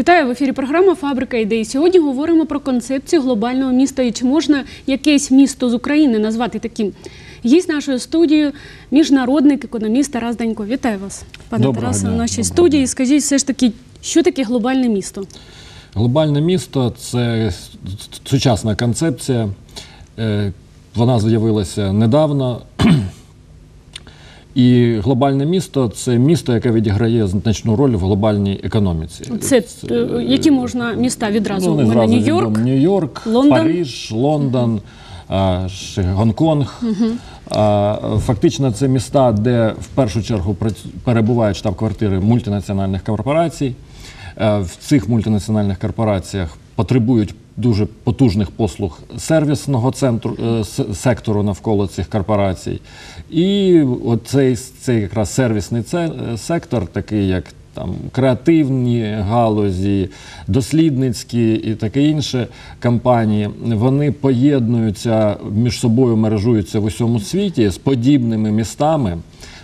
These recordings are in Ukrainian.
Вітаю в ефірі. Програма Фабрика ідей. Сьогодні говоримо про концепцію глобального міста і чи можна якесь місто з України назвати таким. Гість нашої студії міжнародник, економіст Тарас Данько. Вітаю вас, пане Доброго Тарасе, дня. в нашій Доброго студії. Скажіть все ж таки, що таке глобальне місто? Глобальне місто це сучасна концепція. Е, Вона з'явилася недавно. І глобальне місто це місто, яке відіграє значну роль в глобальній економіці. Це е, які можна міста відразу? Ну, зразу Нью-Йорк. Нью-Йорк, Лондон. Париж, Лондон, ще Гонконг. А, Фактично, це міста, де в першу чергу перебувають штаб-квартири мультинаціональних корпорацій. Е, В цих мультинаціональних корпораціях потребують дуже потужних послуг сервісного центру е, сектору навколо цих корпорацій. І оцей цей якраз сервісний е, сектор, такий як там креативні галузі, дослідницькі і таке інше компанії, вони поєднуються між собою, мережуються в усьому світі з подібними містами,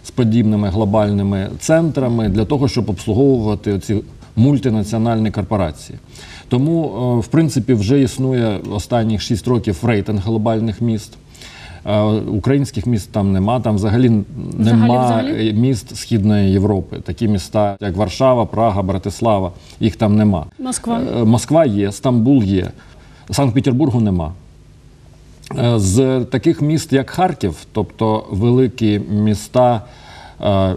з подібними глобальними центрами для того, щоб обслуговувати ці мультинаціональні корпорації. Тому, е, в принципі, вже існує останніх 6 років рейтинг глобальних міст. Е, Українських міст там нема, там взагалі н- Взагалі, нема взагалі? е, міст Східної Європи. Такі міста, як Варшава, Прага, Братислава, їх там нема. Москва. Москва є, Стамбул є, Санкт-Петербургу нема. З таких міст, як Харків, тобто великі міста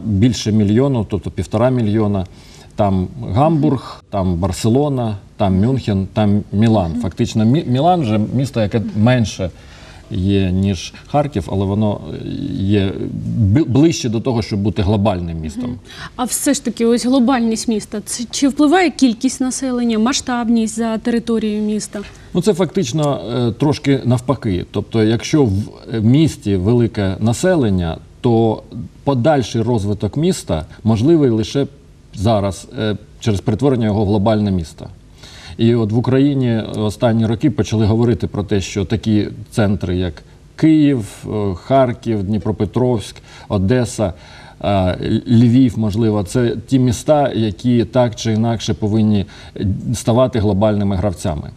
більше мільйону, тобто півтора мільйона. Там Гамбург, там Барселона, там Мюнхен, там Мілан. Фактично, Мі- Мілан вже місто, яке менше є, ніж Харків, але воно є ближче до того, щоб бути глобальним містом. А все ж таки, ось глобальність міста. Це чи впливає кількість населення, масштабність за територією міста? Ну, це фактично е, трошки навпаки. Тобто, якщо в е, місті велике населення, то подальший розвиток міста можливий лише зараз е, через перетворення його в глобальне місто. І от в Україні останні роки почали говорити про те, що такі центри, як Київ, е, Харків, Дніпропетровськ, Одеса, е, Львів, можливо, це ті міста, які так чи інакше повинні ставати глобальними гравцями.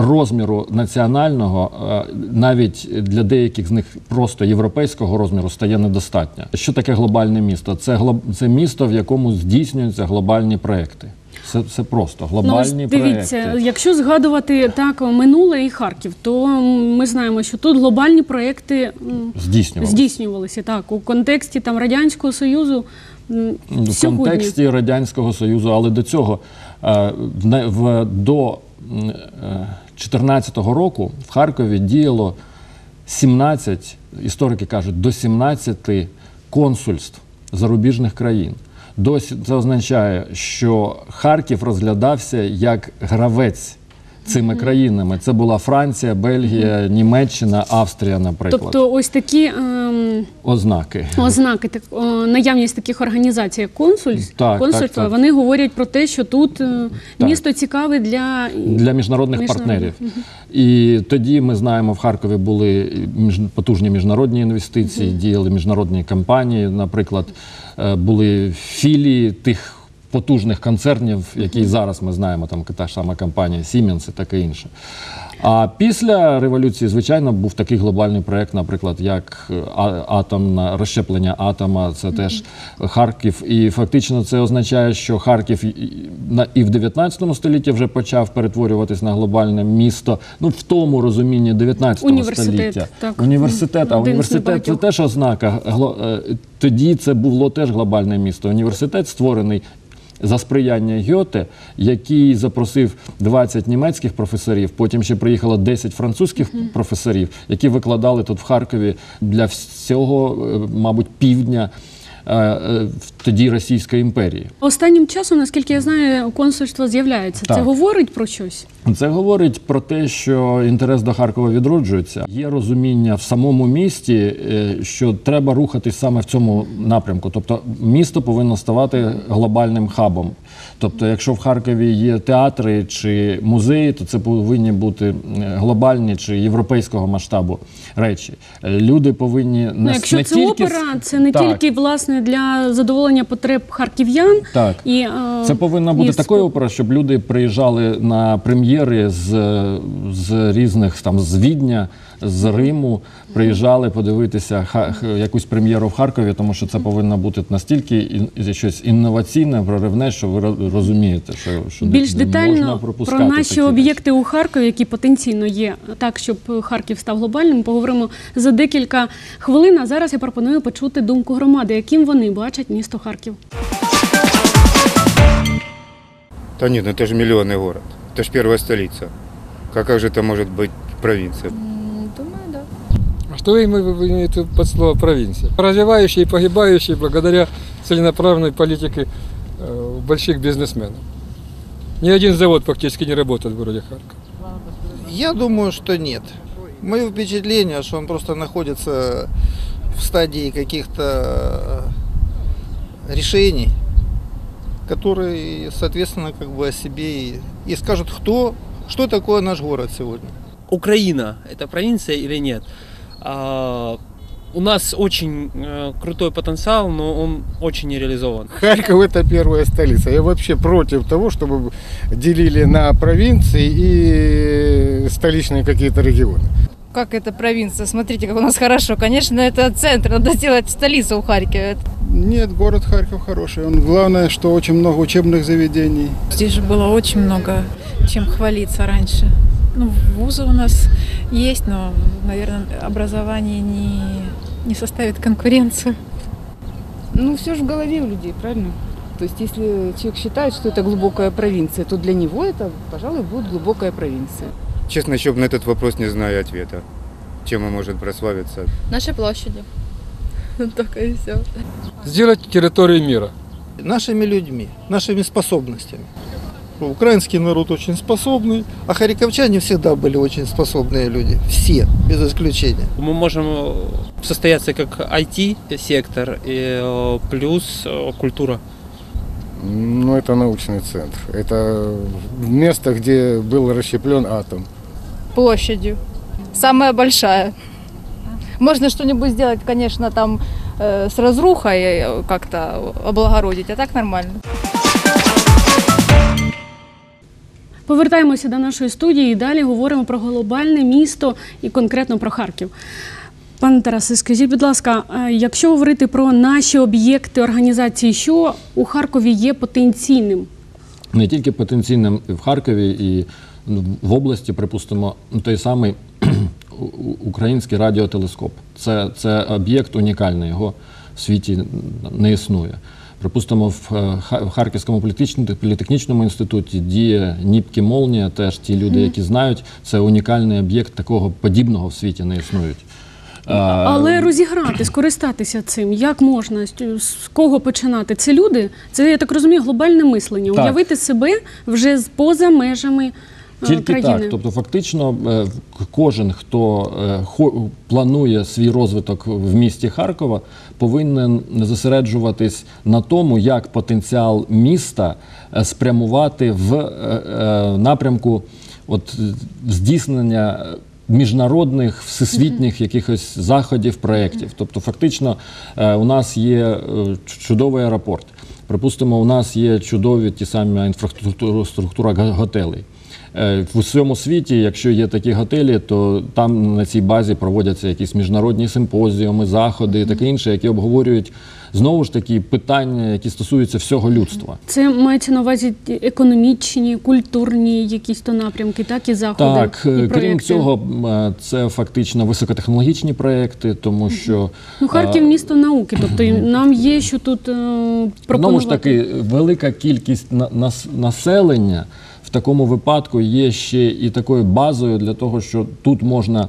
Розміру національного е, навіть для деяких з них просто європейського розміру стає недостатньо. Що таке глобальне місто? Це це місто, в якому здійснюються глобальні проекти. Це, це просто глобальні ну, дивіться, проекти. якщо згадувати так минуле і Харків, то ми знаємо, що тут глобальні проекти Здійснювалися. здійснювалися так у контексті там радянського союзу. в сьогодні. контексті радянського союзу, але до цього е, в, в до 2014 року в Харкові діяло 17, історики кажуть, до 17 консульств зарубіжних країн. Досі це означає, що Харків розглядався як гравець цими країнами. Це була Франція, Бельгія, Німеччина, Австрія, наприклад. Тобто, ось такі ем, Ознаки. ознаки, так, о, наявність таких організацій, як консульств, Так, консульства, так, так. вони говорять про те, що тут е, Так. місто цікаве для, для міжнародних Міжнародних, партнерів. І тоді ми знаємо, в Харкові були між, потужні міжнародні інвестиції, діяли міжнародні компанії. Наприклад, е, були філії тих потужних концернів, які зараз ми знаємо, там та ж сама компанія Siemens і таке інше. А після революції, звичайно, був такий глобальний проект, наприклад, як е, атомна розщеплення атома. Це теж Харків. І фактично це означає, що Харків і- в 19 столітті вже почав перетворюватись на глобальне місто. Ну в тому розумінні 19 Університет, століття. так. Університет, а Один університет це теж ознака. Е, Тоді це було теж глобальне місто. Університет створений. За сприяння Гьоте, який запросив 20 німецьких професорів, потім ще приїхало 10 французьких професорів, які викладали тут в Харкові для всього, е, мабуть, півдня тоді Російської імперії. останнім часом, наскільки я знаю, консульство з'являється. Це говорить про щось. Це говорить про те, що інтерес до Харкова відроджується. Є розуміння в самому місті, е, що треба рухатись саме в цьому напрямку. Тобто місто повинно ставати глобальним хабом. Тобто, якщо в Харкові є театри чи музеї, то це повинні бути глобальні чи європейського масштабу речі. Е, Люди повинні не, Ну, якщо не це тільки опера, це не Так. тільки власне для задоволення потреб харків'ян. Так. І, е, Це повинна бути такою опера, щоб люди приїжджали на прем'єри з, з різних там з Відня, з Риму, приїжджали подивитися ха, х- якусь прем'єру в Харкові, тому що це повинно бути настільки ін, і щось інноваційне, проривне, що ви ро- розумієте, що, що не- Більш не можна детально пропускати про наші такі об'єкти у Харкові, які потенційно є так, щоб Харків став глобальним, поговоримо за декілька хвилин. А зараз я пропоную почути думку громади, яким вони бачать місто Харків. Да нет, ну это же миллионный город. Это же первая столица. Как, как же это может быть провинция? Что им имеет под слово провинция? Развивающие и погибающие благодаря целенаправленной политике э, больших бизнесменов. Ни один завод практически не работает в городе Харьков. Я думаю, что нет. Мое впечатление, что он просто находится в стадии каких-то э, решений, которые, соответственно, как бы о себе и, и скажут, кто, что такое наш город сегодня. Украина это провинция или нет? А, у нас очень э, крутой потенциал, но он очень не реализован. Харьков это первая столица. Я вообще против того, чтобы делили на провинции и столичные какие-то регионы. Как это провинция? Смотрите, как у нас хорошо. Конечно, это центр, надо сделать столицу в Харькове. Нет, город Харьков хороший. Он, главное, что очень много учебных заведений. Здесь же было очень много чем хвалиться раньше. Ну, вузы у нас есть, но, наверное, образование не, не составит конкуренцию. Ну, все же в голове у людей, правильно? То есть, если человек считает, что это глубокая провинция, то для него это, пожалуй, будет глубокая провинция. Честно, еще на этот вопрос не знаю ответа. Чем он может прославиться? Наши площади. Только и все. Сделать территорию мира. Нашими людьми, нашими способностями. Украинский народ очень способный, а харьковчане всегда были очень способные люди. Все, без исключения. Мы можем э, состояться как IT-сектор и э, плюс э, культура. Ну, это научный центр. Это место, где был расщеплен атом. Площадью. Самая большая. Можно что-нибудь сделать, конечно, там э, с разрухой как-то облагородить, а так нормально. Повертаємося до нашої студії і далі говоримо про глобальне місто і конкретно про Харків. Пане Тарасе, скажіть, будь ласка, е, якщо говорити про наші об'єкти організації, що у Харкові є потенційним? не тільки потенційним в Харкові і ну, в області, припустимо, той самий український радіотелескоп. Це, це об'єкт унікальний, його в світі не існує. Припустимо, в е, Харківському політехнічному інституті діє Ніпкі Молнія, теж ті люди, які знають, це унікальний об'єкт, такого подібного в світі не існують. Е, Але розіграти, скористатися цим, як можна, з кого починати? Це люди, це я так розумію, глобальне мислення. Так. Уявити себе вже поза межами Тільки країни. так. Тобто, фактично, е, кожен, хто е, планує свій розвиток в місті Харкова, повинен зосереджуватись на тому, як потенціал міста е, спрямувати в напрямку от, здійснення. Міжнародних всесвітніх якихось заходів, проєктів. Тобто, фактично, у нас є чудовий аеропорт. Припустимо, у нас є чудові ті самі інфраструктура готелей. Е, В усьому світі, якщо є такі готелі, то там на цій базі проводяться якісь міжнародні симпозіуми, заходи і таке інше, які обговорюють знову ж таки питання, які стосуються всього людства. Це мається на увазі економічні, культурні якісь то напрямки, так і заходи. Так, і е, крім цього, е, це фактично високотехнологічні проекти, тому що Ну, Харків місто науки, тобто нам є що тут пропонувати. Знову ж таки, велика кількість нас- населення в такому випадку є ще і такою базою для того, що тут можна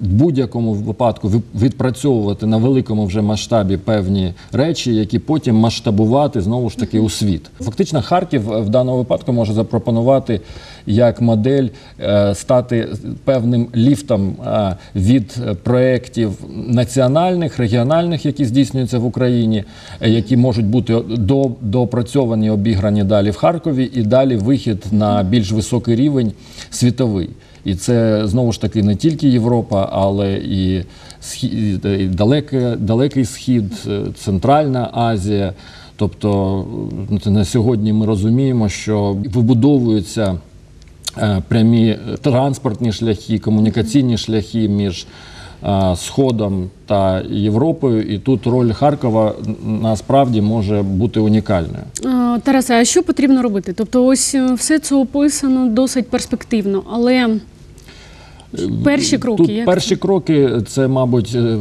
в будь-якому випадку ви- відпрацьовувати на великому вже масштабі певні речі, які потім масштабувати знову ж таки у світ. Фактично, Харків е, в даному випадку може запропонувати як модель е, стати певним ліфтом е, від е, проєктів національних, регіональних, які здійснюються в Україні, е, які можуть бути до, доопрацьовані, обіграні далі в Харкові, і далі вихід на більш високий рівень світовий. І це знову ж таки не тільки Європа, але і, схід, і далекий, далекий схід, е, Центральна Азія. Тобто на сьогодні ми розуміємо, що вибудовуються е, прямі е, транспортні шляхи, комунікаційні шляхи між е, Сходом та Європою. І тут роль Харкова насправді може бути унікальною. Тараса, Тарасе, а що потрібно робити? Тобто, ось е, все це описано досить перспективно, але перші кроки. Тут як перші кроки це, мабуть, е,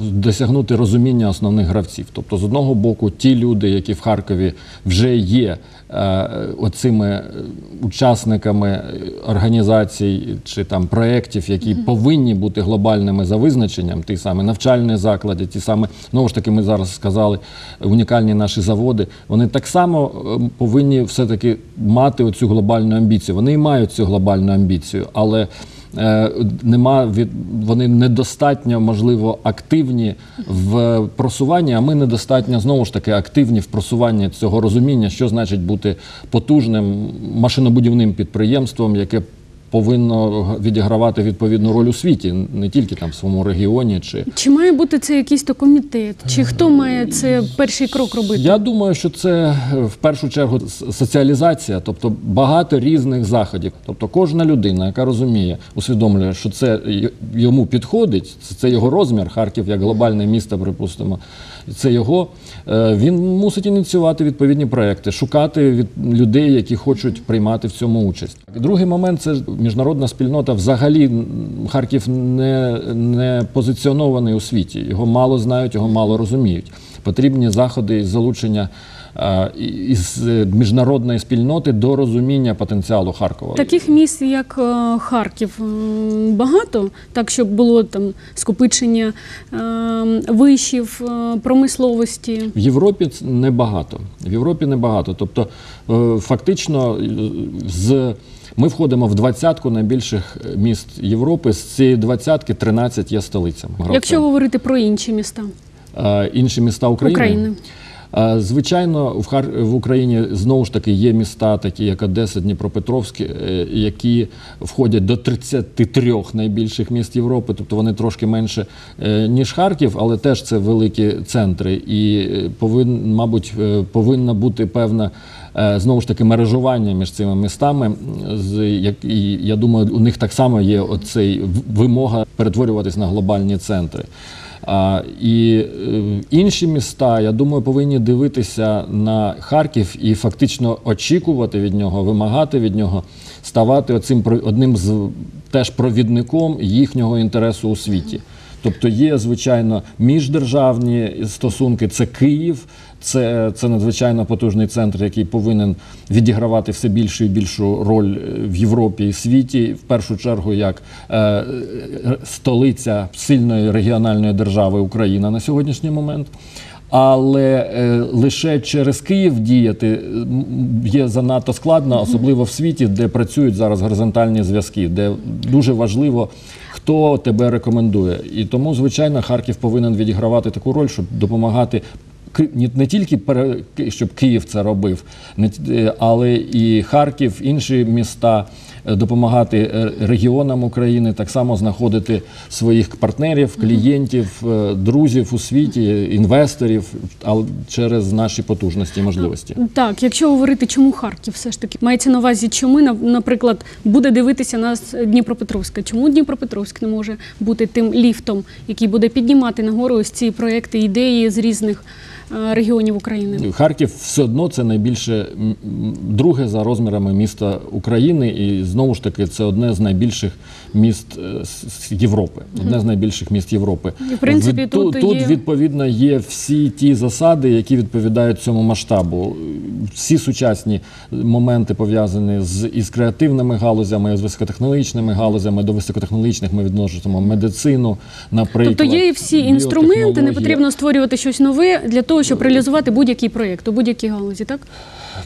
досягнути розуміння основних гравців. Тобто, з одного боку, ті люди, які в Харкові вже є е, оцими е, учасниками організацій чи там проєктів, які повинні бути глобальними за визначенням, ті самі навчальні заклади, ті самі, знову ж таки, ми зараз сказали, унікальні наші заводи, вони так само е, повинні все-таки мати оцю глобальну амбіцію. Вони і мають цю глобальну амбіцію, але нема від вони недостатньо можливо активні в просуванні, а ми недостатньо знову ж таки активні в просуванні цього розуміння, що значить бути потужним машинобудівним підприємством, яке повинно відігравати відповідну роль у світі, не тільки там в своєму регіоні чи Чи має бути це якийсь то комітет? Чи хто має це перший крок робити? Я думаю, що це е, в першу чергу соціалізація, тобто багато різних заходів. Тобто кожна людина, яка розуміє, усвідомлює, що це йому підходить, це- його розмір, Харків як глобальне місто, припустимо. Це його. е, Він мусить ініціювати відповідні проекти, шукати від людей, які хочуть приймати в цьому участь. Другий момент це міжнародна спільнота. Взагалі Харків не, не позиціонований у світі. Його мало знають, його мало розуміють. Потрібні заходи із залучення із е, міжнародної спільноти до розуміння потенціалу Харкова. Таких міст, як е, Харків, багато, так щоб було там скопичення е, вишів, промисловості. В Європі небагато. В Європі небагато. Тобто, фактично, з ми входимо в двадцятку найбільших е, міст Європи. З цієї двадцятки 13 є столицями. Якщо говорити про інші міста Е, інші міста України. України. Звичайно, в Україні знову ж таки є міста, такі як Одеса, Дніпропетровськ, е, які входять до 33 найбільших міст Європи, тобто вони трошки менше е, ніж Харків, але теж це великі центри. І е, повин, мабуть, повинна бути певна. Знову ж таки, мережування між цими містами, і я думаю, у них так само є оцей вимога перетворюватись на глобальні центри. А, і е, інші міста, я думаю, повинні дивитися на Харків і фактично очікувати від нього, вимагати від нього, ставати оцим одним з теж провідником їхнього інтересу у світі. Тобто є, звичайно, міждержавні стосунки, це Київ, це, це надзвичайно потужний центр, який повинен відігравати все більшу і більшу роль е, в Європі і світі, в першу чергу як е, е, столиця сильної регіональної держави Україна на сьогоднішній момент. Але е, лише через Київ діяти є занадто складно, особливо в світі, де працюють зараз горизонтальні зв'язки, де дуже важливо, хто тебе рекомендує. І тому, звичайно, Харків повинен відігравати таку роль, щоб допомагати не тільки щоб Київ це робив, е, але і Харків, інші міста е, допомагати е, регіонам України, так само знаходити своїх партнерів, клієнтів, друзів у світі, інвесторів, але через наші потужності і можливості. Так, якщо говорити, чому Харків, все ж таки мається на увазі, чому на- наприклад буде дивитися нас Дніпропетровська? Чому Дніпропетровськ не може бути тим ліфтом, який буде піднімати нагору ось ці проекти, ідеї з різних регіонів України? Харків все одно це найбільше друге за розмірами міста України, і знову ж таки це одне з найбільших міст е, Європи. Одне з найбільших міст Європи. І, в принципі, Від- тут тут є- відповідно є всі ті засади, які відповідають цьому масштабу. Всі сучасні моменти пов'язані з із креативними галузями, з високотехнологічними галузями. До високотехнологічних ми відносимо медицину, наприклад. Тобто є всі інструменти, не потрібно створювати щось нове для того, щоб реалізувати будь-який проєкт у будь-якій галузі, так?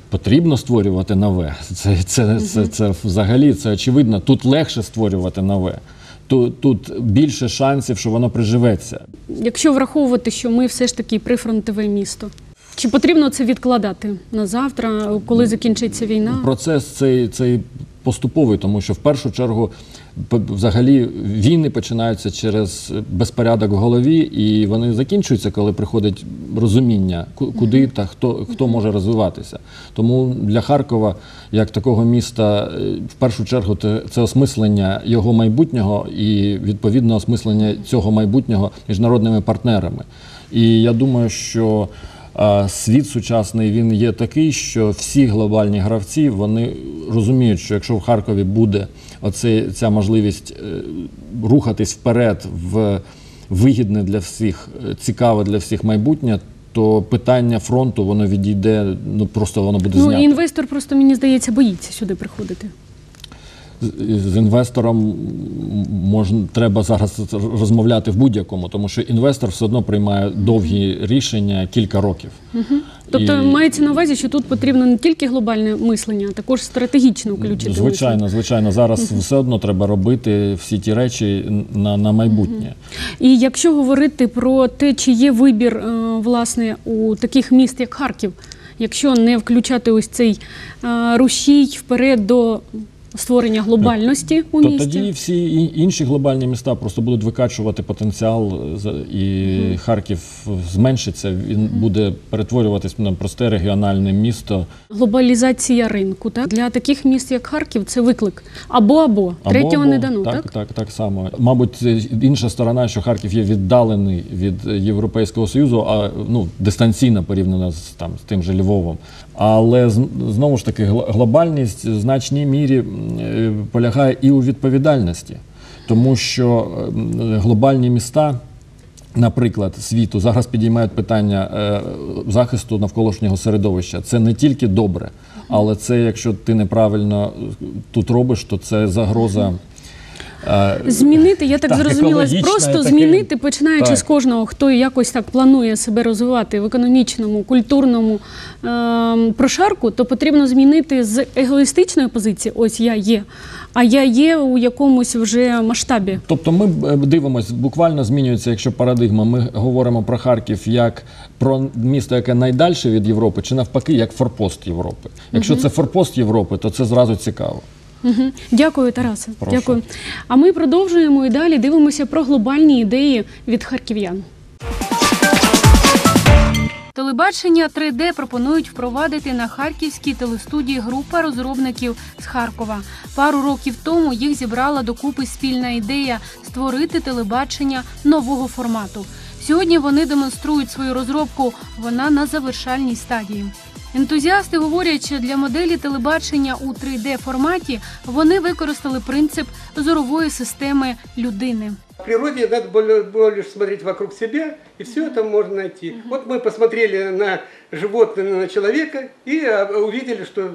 Потрібно створювати нове. Це, це, це, це, взагалі це очевидно. Тут легше створювати нове. Тут, тут більше шансів, що воно приживеться. Якщо враховувати, що ми все ж таки прифронтове місто. Чи потрібно це відкладати на завтра, коли закінчиться війна? Процес цей, цей поступовий, тому що в першу чергу взагалі війни починаються через безпорядок в голові, і вони закінчуються, коли приходить розуміння, куди та хто, хто може розвиватися. Тому для Харкова, як такого міста, е, в першу чергу це, це осмислення його майбутнього і відповідно осмислення цього майбутнього міжнародними партнерами. І я думаю, що а світ сучасний він є такий, що всі глобальні гравці вони розуміють, що якщо в Харкові буде оце, ця можливість е, рухатись вперед в вигідне для всіх, е, цікаве для всіх майбутнє, то питання фронту воно відійде, ну просто воно буде Ну, знято. інвестор просто, мені здається, боїться сюди приходити. З- інвестором можна треба зараз розмовляти в будь-якому, тому що інвестор все одно приймає довгі рішення кілька років. Тобто І- мається на увазі, що тут потрібно не тільки глобальне мислення, а також стратегічно включити Звичайно, звичайно, зараз все одно треба робити всі ті речі на, на майбутнє. І якщо говорити про те, чи є вибір е, власне у таких міст, як Харків, якщо не включати ось цей е, рушій вперед до створення глобальності у То місті. тоді всі інші глобальні міста просто будуть викачувати потенціал, і Харків зменшиться. Він буде перетворюватись на просте регіональне місто. Глобалізація ринку, так для таких міст, як Харків, це виклик або або третього або. не дано, так? так, так, так само. Мабуть, інша сторона, що Харків є віддалений від Європейського Союзу, а ну дистанційно порівняно з там з тим же Львовом. Але знову ж таки, глобальність в значній мірі е, полягає і у відповідальності, тому що глобальні міста. Наприклад, світу зараз підіймають питання е, захисту навколишнього середовища. Це не тільки добре, але це, якщо ти неправильно тут робиш, то це загроза. Е, Змінити, я так, Так, зрозуміла, просто таке. змінити, починаючи Так. з кожного, хто якось так планує себе розвивати в економічному, культурному ем, прошарку, то потрібно змінити з егоїстичної позиції, ось я є, а я є у якомусь вже масштабі. Тобто ми е, дивимося, буквально змінюється, якщо парадигма. Ми говоримо про Харків як про місто, яке найдальше від Європи, чи навпаки, як форпост Європи. Якщо це форпост Європи, то це зразу цікаво. Дякую, Тарасе. Прошу. Дякую. А ми продовжуємо і далі дивимося про глобальні ідеї від харків'ян. Телебачення 3D пропонують впровадити на харківській телестудії група розробників з Харкова. Пару років тому їх зібрала докупи спільна ідея створити телебачення нового формату. Сьогодні вони демонструють свою розробку. Вона на завершальній стадії. Ентузіасти говорять, що для моделі телебачення у 3D форматі вони використали принцип зорової системи людини. В природе надо было, было лишь смотреть вокруг себя, и все это можно найти. Вот мы посмотрели на животное, на человека, и а, увидели, что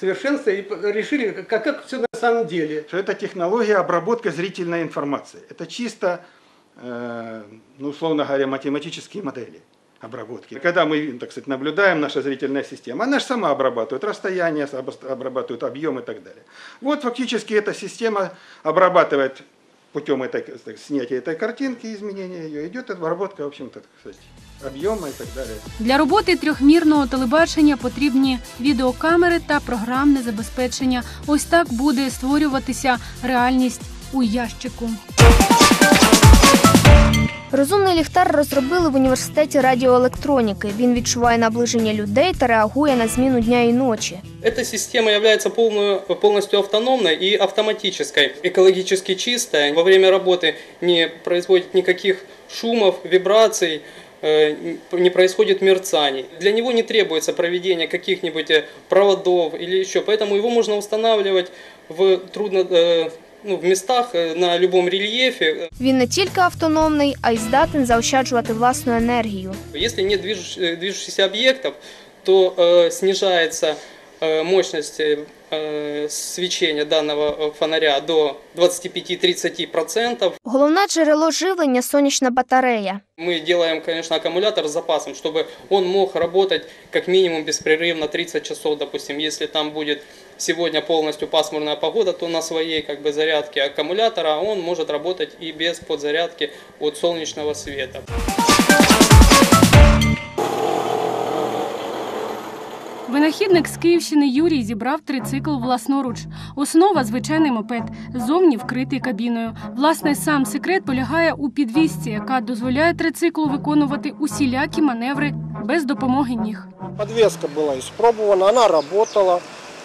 совершенство, и п- решили, как, как все на самом деле. что это технология обработки зрительной информации. Это чисто, э, ну, условно говоря, математические модели обработки. Когда мы, так сказать, наблюдаем наша зрительная система, она же сама обрабатывает расстояние, обос- обрабатывает объем и так далее. Вот фактически эта система обрабатывает путем этой, так, снятия этой картинки, изменения ее, идет обработка, в общем-то, так сказать, объема и так далее. Для роботи трьохмірного телебачення потрібні відеокамери та програмне забезпечення. Ось так буде створюватися реальність у ящику. Розумний ліхтар розробили в університеті радіоелектроніки. Він відчуває наближення людей та реагує на зміну дня і ночі. Эта система является полную, полностью автономной и автоматической, экологически чистая. Во время работы не производит никаких шумов, вибраций, э, не происходит мерцаний. Для него не требуется проведение каких-нибудь э, проводов или еще, поэтому его можно устанавливать в трудно э, ну, в местах э, на любом рельефе. Він не тільки автономний, а й здатен заощаджувати власну енергію. Если нет движущ- э, движущихся объектов, то э, снижается э, мощность э, э, свечения данного э, фонаря до 25-30%. Головне джерело живлення сонячна батарея. Мы делаем, конечно, аккумулятор с запасом, чтобы он мог работать как минимум беспрерывно 30 часов, допустим. Если там будет сегодня полностью пасмурная погода, то на своей как бы зарядке аккумулятора он может работать и без подзарядки от солнечного света. Винахідник з Київщини Юрій зібрав трицикл власноруч. Основа звичайний мопед, зовні вкритий кабіною. Власне, сам секрет полягає у підвісці, яка дозволяє трициклу виконувати усілякі маневри без допомоги ніг. Подвеска была испробована, она работала.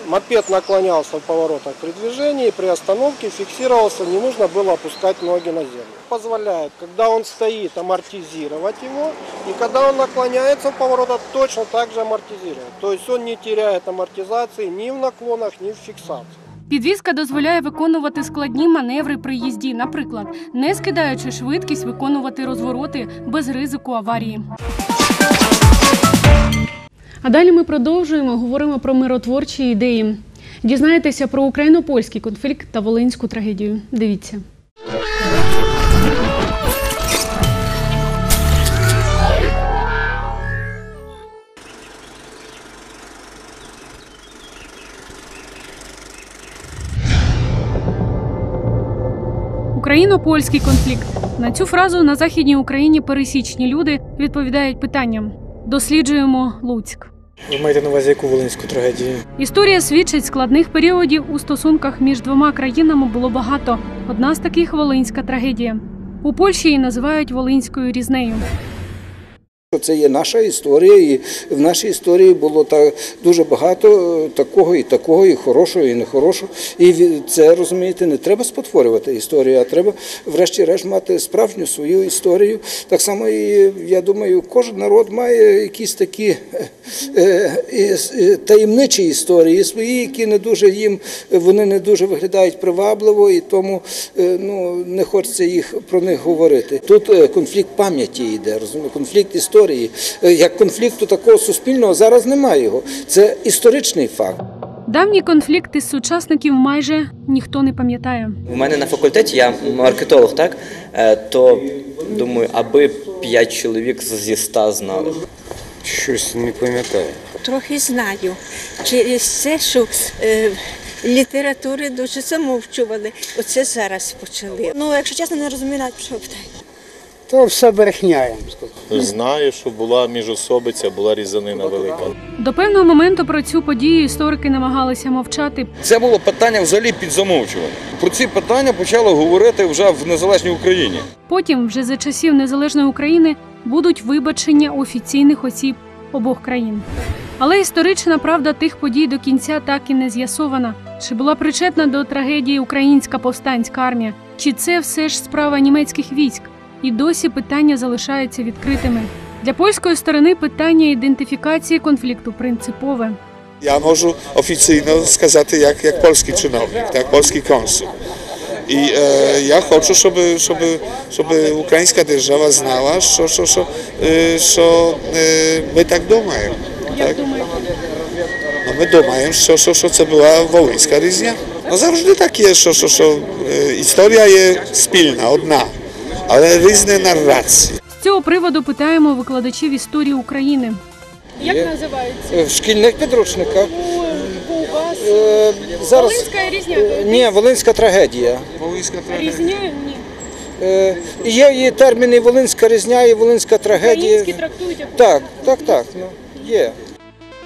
Мопед наклонялся в поворотах при движении, при остановке фиксировался, не нужно было опускать ноги на землю. Позволяет, когда он стоит, амортизировать его, и когда он наклоняется в поворотах, точно так же амортизировать. То есть он не теряет амортизации ни в наклонах, ни в фиксации. Підвізка дозволяє виконувати складні маневри при їзді, наприклад, не скидаючи швидкість, виконувати розвороти без ризику аварії. А далі ми продовжуємо говоримо про миротворчі ідеї. Дізнаєтеся про україно-польський конфлікт та волинську трагедію. Дивіться. Україно-польський конфлікт. На цю фразу на західній Україні пересічні люди відповідають питанням. Досліджуємо Луцьк. Ви маєте на увазі яку волинську трагедію? Історія свідчить складних періодів у стосунках між двома країнами було багато. Одна з таких волинська трагедія. У Польщі її називають волинською різнею. Це є наша історія, і в нашій історії було так дуже багато е, такого і такого, і хорошого, і нехорошого. І це розумієте, не треба спотворювати історію, а треба, врешті-решт, мати справжню свою історію. Так само і я думаю, кожен народ має якісь такі е, е, таємничі історії свої, які не дуже їм вони не дуже виглядають привабливо, і тому е, ну не хочеться їх про них говорити. Тут е, конфлікт пам'яті йде, розумієте, конфлікт історії. Е, Як конфлікту такого суспільного зараз немає його. Це історичний факт. Давній конфлікт із сучасників майже ніхто не пам'ятає. У мене на факультеті я маркетолог, так? Е, То думаю, аби п'ять чоловік зі ста знали. Щось не пам'ятаю. Трохи знаю через це, що е, літератури дуже замовчували. Оце зараз почали. Ну, якщо чесно, не розумію навіть, що питання. То все брехня, я вам скажу. Знаю, що була міжособиця, була різанина велика. До певного моменту про цю подію історики намагалися мовчати. Це було питання взагалі під замовчування. Про ці питання почали говорити вже в незалежній Україні. Потім, вже за часів незалежної України, будуть вибачення офіційних осіб обох країн. Але історична правда тих подій до кінця так і не з'ясована. Чи була причетна до трагедії українська повстанська армія, чи це все ж справа німецьких військ? І досі питання залишаються відкритими. Для польської сторони питання ідентифікації конфлікту принципове. Я можу офіційно сказати, як, як польський чиновник, так, польський консул. І е, я хочу, щоб, щоб, щоб українська держава знала, що, що, що, е, що е, ми так думаємо. Так? Ну, ми думаємо, що, що, що це була волинська різня. Ну, завжди так є, що, що, що е, історія є спільна, одна, але різні нарації. З цього приводу питаємо викладачів історії України. Як називається? В шкільних підручниках. У вас Е, зараз Волинська різня? Е, Ні, волинська трагедія. Волинська Різня? Ні. Е, Є і терміни волинська різня, і волинська трагедія. Українські трактують як Так, так, так. Ну, є.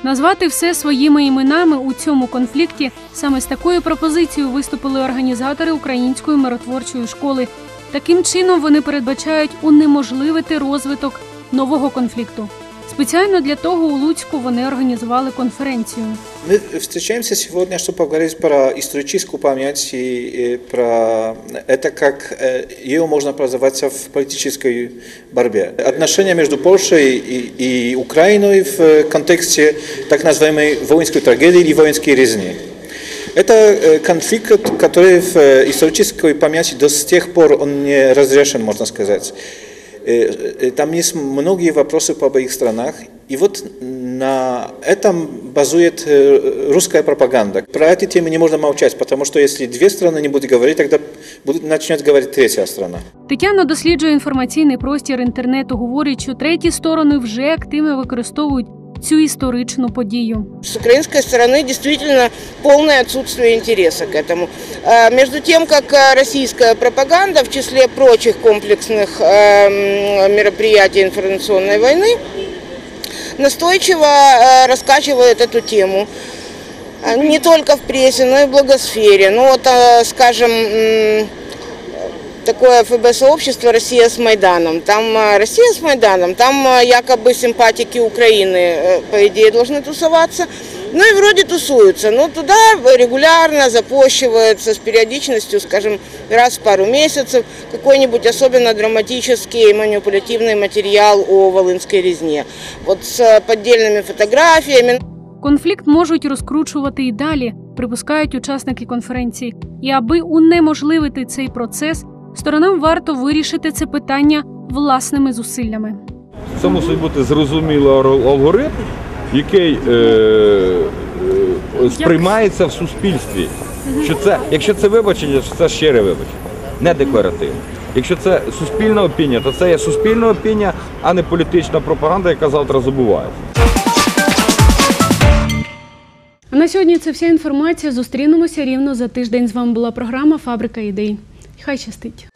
Назвати все своїми іменами у цьому конфлікті саме з такою пропозицією виступили організатори української миротворчої школи. Таким чином вони передбачають унеможливити розвиток нового конфлікту. Спеціально для того у Луцьку вони організували конференцію. Мы встречаемся сегодня, чтобы поговорить про историческую память и э, про это, как э, ее можно прозывать в политической борьбе. Отношения между Польшей и, и Украиной в контексте так называемой воинской трагедии или воинской резни. Это э, конфликт, который в э, исторической памяти до тех пор он не разрешен, можно сказать. Э, э, Там есть многие вопросы по обеих странах, и вот на этом базует э, русская пропаганда. Про эти темы не можно молчать, потому что если две страны не будут говорить, тогда будет, начнет говорить третья страна. Тетяна досліджує інформаційний простір інтернету, говорить, що треті сторони вже активно використовують цю історичну подію. С украинской стороны действительно полное отсутствие интереса к этому. А, Между тем, как а, российская пропаганда в числе прочих комплексных а, м, мероприятий информационной войны настойчиво а, раскачивает эту тему. А, Не только в прессе, но и в благосфере. Ну вот, а, скажем, м, такое ФБ-сообщество «Россия с Майданом». Там а, Россия с Майданом, там а, якобы симпатики Украины, э, по идее, должны тусоваться. Ну и вроде тусуются. Но туда регулярно запощивается с периодичностью, скажем, раз в пару месяцев какой-нибудь особенно драматический манипулятивный материал о Волынской резне. Вот с э, поддельными фотографиями. Конфлікт можуть розкручувати і далі, припускають учасники конференції. І аби унеможливити цей процес, сторонам варто вирішити це питання власними зусиллями. Це мусить бути зрозумілий ор- алгоритм, який е, е, сприймається в суспільстві. Що це, якщо це вибачення, що це щире вибачення, не декларативне. Якщо це суспільна опінія, то це є суспільна опінія, а не політична пропаганда, яка завтра забувається. А на сьогодні це вся інформація. Зустрінемося рівно за тиждень. З вами була програма Фабрика ідей. Хай щастить!